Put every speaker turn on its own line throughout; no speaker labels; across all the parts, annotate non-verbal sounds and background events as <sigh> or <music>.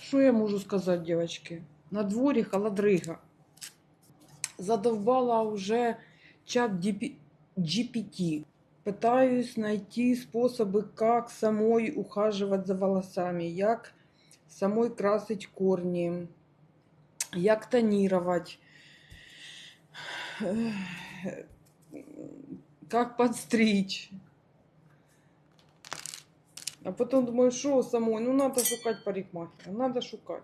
Що я можу сказати, дівчатки? На дворі холодрига. Задовбала уже чат GPT. Пытаюсь найти способы, как самой ухаживать за волосами, як самой красить корни, як тонировать, <sighs> как подстричь. А потом думаю, что самой, ну надо шукать парикмахера, надо шукать.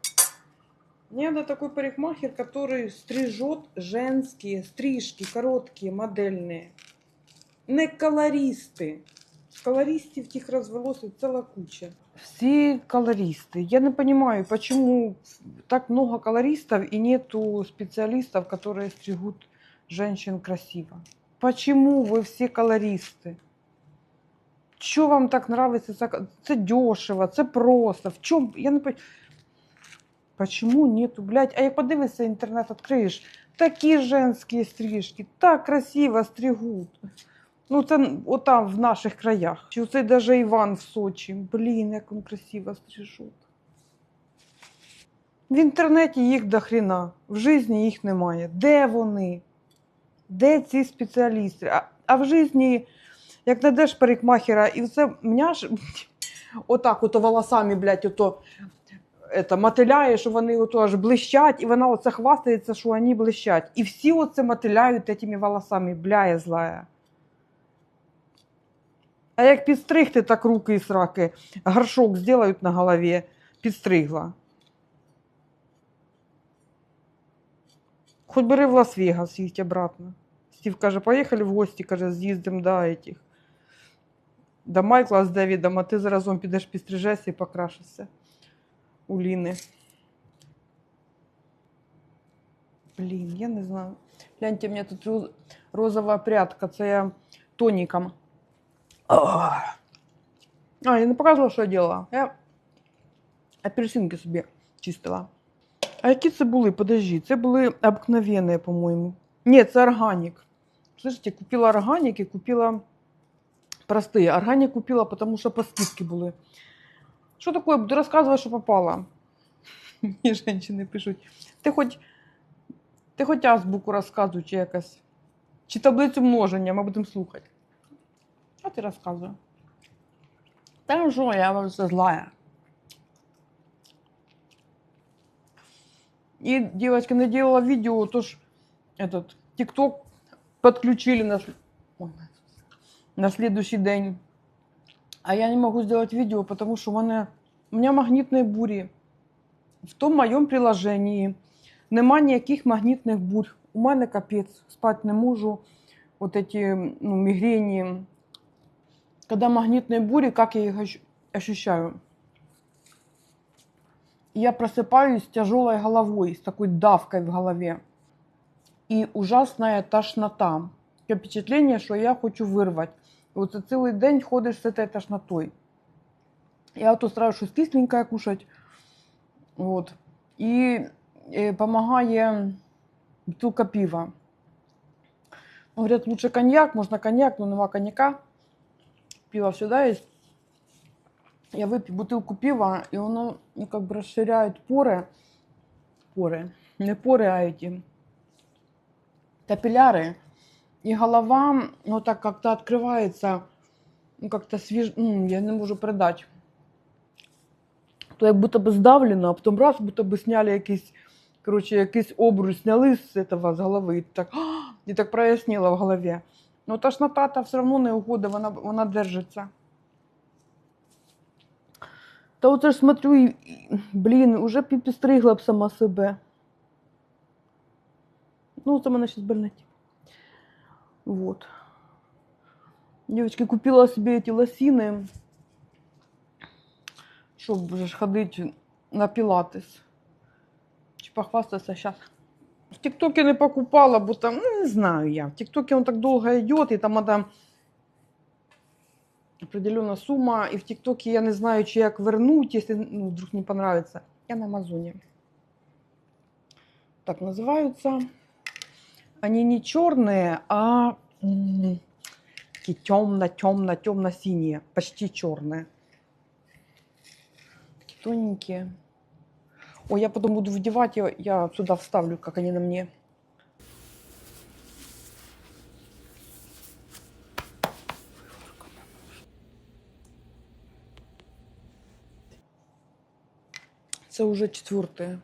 Мне надо такой парикмахер, который стрижет женские стрижки, короткие, модельные. Не колористи. Колористів тих розвелося ціла куча. Всі колористи. Я не понимаю, почему так много колористов и нету специалистов, которые стригут женщин красиво. Почему вы все колористы? Що вам так нравится? Це, це дешево, це просто. В чому? Я не пон- Почему нету, блядь? А як подивишся інтернет, відкриєш, такі женські стрижки, так красиво стригуть. Ну, це отам в наших краях. Чи оцей даже Іван в Сочі. Блін, як він красиво стрижуть. В інтернеті їх до хрена, в житті їх немає. Де вони? Де ці спеціалісти? А, а в житті, як знайдеш парикмахера, і все мене ж отак ото волосами, блядь, ото это, мотиляє, що вони ото аж блищать, і вона оце хвастається, що вони блищать. І всі оце мотиляють этими волосами, бля, я злая. А як підстригти, так руки і сраки. Горшок зроблять на голові, підстригла. Хоч бери в Лас-Вегас, їдь обратно. Стів каже, поїхали в гості, каже, з'їздимо до этих. До Майкла з Девідом, а ти заразом підеш підстрижешся і покрашишся у Ліни. Блін, я не знаю. Гляньте, у мене тут роз- розова прядка, це я тоніком. Ах. А, я не показувала, що я робила. Я апельсинки собі чистила. А які це були? Подожди, це були обыкновенные, по-моєму. Ні, це органік. Слышите, купила органік і купила простые. Органік купила, тому що по скидці були. Що таке? Буду розказувати, що попало. <laughs> Мені жінки пишуть. Ти хоч, ти хоч азбуку розказуй, чи якась. Чи таблицю множення, ми будемо слухати. А ти розказуй. Та що, я вам все злая. И девочка наделала видео, то ж этот ТикТок подключили на, сл- Ой, на следующий день. А я не могу сделать видео, потому что у меня, у меня магнитные бури. В том моем приложении нема ніяких магнітних бурь. У мене капець, спати не можу. Вот эти ну, мигрени. Когда магнитные бури, как я их ощ- ощущаю? Я просыпаюсь с тяжелой головой, с такой давкой в голове. И ужасная тошнота. Впечатление, що я хочу вирвати. І оце цілий день ходиш з цією тошнотою. Я то стараюсь щось кисленькое кушать. Вот. І е, помогає бутылка пива. Говорят, лучше коньяк, можно коньяк, но нема коньяка. Пиво всегда есть. Я выпью бутылку пива, и оно ну, как бы расширяет поры. Поры. Не поры, а эти капилляры. И голова, ну так как-то открывается, ну как-то свеж... Ну, я не можу передати. То як будто би здавлено, а потім раз, будто би сняли якийсь, коротше, якийсь обруч, сняли з этого, з голови, і так, і так прояснило в голові. Ну тошнота-то все одно не угода, вона, вона держиться. Та оце ж смотрю, і, блін, уже підстригла б сама себе. Ну, це мене зараз больнить. Вот. Девочки, купила себе эти лосины, чтобы уже ж ходить на пилатес. Чи похвастаться сейчас. В ТикТоке не покупала, бо там, ну, не знаю я. В ТикТоке он так долго идет, и там надо определенная сумма. И в ТикТоке я не знаю, чи як вернуть, если ну, вдруг не понравится. Я на Амазоне. Так называются. Они не черные, а такие темно, темно, темно-синие, почти черные. Такие тоненькие. Ой, я потом буду вдевать, я, я сюда вставлю, как они на мне. Це уже четвертое.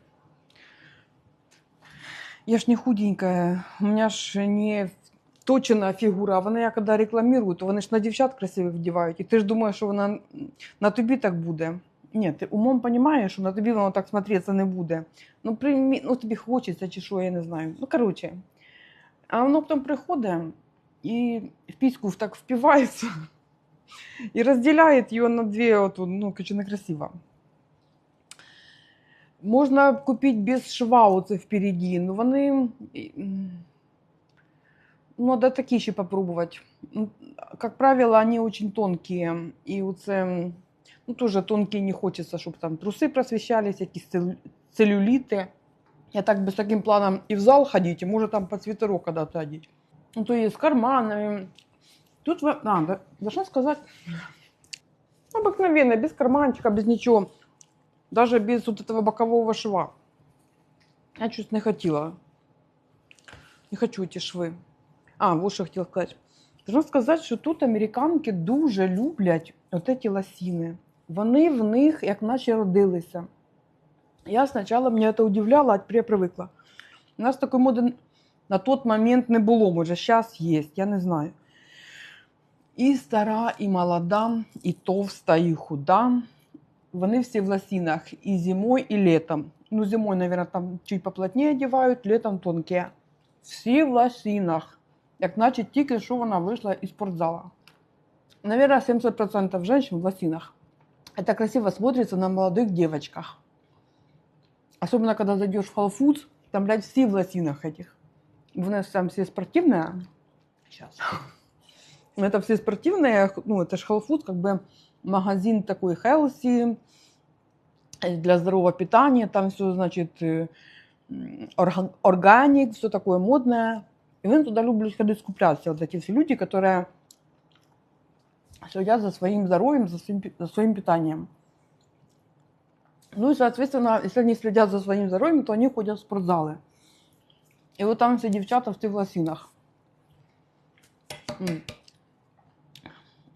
Я ж не худенькая, у меня ж не точена фігура, а вони, я коли рекламують, то вони ж на дівчат красивих вдівають. І ти ж думаєш, що вона на тобі так буде. Ні, ти умом розумієш, що на тобі воно так смотреться не буде. Ну, приймі, ну тобі хочеться чи що, я не знаю. Ну, коротше. А воно потім приходить і в піську так впивається <laughs> і розділяє її на дві, от, ну, короче, некрасиво. Можна купити без шва оце впереді, ну вони. м, Ну, надо такі ще попробувати. Ну, Как правило, они очень тонкие. І оце, м, ну, тоже тонкие не хочется, щоб там труси просвещались, якісь целю- целлюлиты. Я так бы с таким планом и в зал ходить, и может там под свитерок когда-то одеть. Ну, то есть с карманами. Тут, вы- а, да, должна сказать, обыкновенно, без карманчика, без ничего. Даже без вот этого бокового шва. Я чуть не хотела. Не хочу эти шви. А, вот що хотіла сказати. Должна сказати, що тут американки дуже люблять от ці лосіни. Вони в них як наче родилися. Я спочатку мене це удивляло, а тепер я привикла. У нас такої моди на той момент не було, може, зараз є, я не знаю. І стара, і молода, і товста, і худа. Вони всі в лосінах і зимою, і літом. Ну, зимою, мабуть, там чуть поплотніше одягають, літом тонкі. Всі в лосінах. Як наче тільки що вона вийшла із спортзала. Наверное, 70% женщин в лосинах. Это красиво смотрится на молодых девочках. Особенно, когда зайдешь в Whole Foods, там, блядь, все в лосинах этих. У нас там все спортивные. Сейчас. Это все спортивные, ну, это же Foods, как бы магазин такой healthy, э, для здорового питания, там все, значит, э, органик, все такое модное. И вони туда люблять ходить скупляться. Вот эти все люди, которые следят за своим здоровьем, за своим, за своим питанием. Ну и, соответственно, если они следят за своим здоровьем, то они ходят в спортзалы. И вот там все девчата в тих лосинах.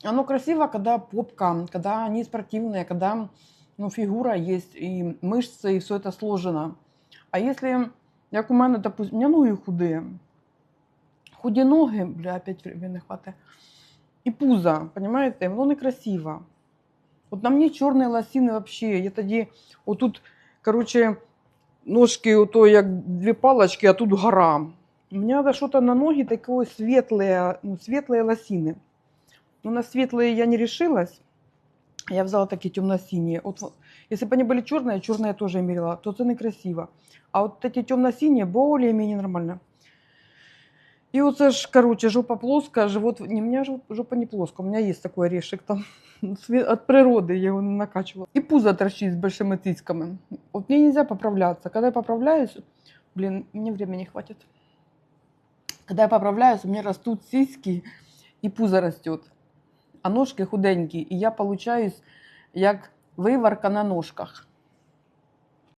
М. Оно красиво, когда попка, когда они спортивные, когда ну, фигура есть, и мышцы, и все это сложено. А если, як у мене, допустим, у меня ноги худые, худі ноги, бля, опять времени не хватає, і пузо, понимаєте, воно некрасиво. От на мені чорні лосіни вообще, я тоді, отут, короче, ножки, ото як дві палочки, а тут гора. У меня надо что-то на ноги такое светлые, ну, светлые лосины. Ну, на светлые я не решилась. Я взяла такие темно-синие. Вот, если бы они были черные, черные я тоже мерила, то это некрасиво. А вот эти темно-синие более-менее нормально. И вот это ж, короче, жопа плоская, живот... Не, у меня жоп- жопа не плоская, у меня есть такой орешек там. <laughs> От природы я его накачивала. И пузо торчит с большими тисками. Вот мне нельзя поправляться. Когда я поправляюсь, блин, мне времени не хватит. Когда я поправляюсь, у меня растут сиськи, и пузо растет. А ножки худенькі, і я получаюсь як виварка на ножках.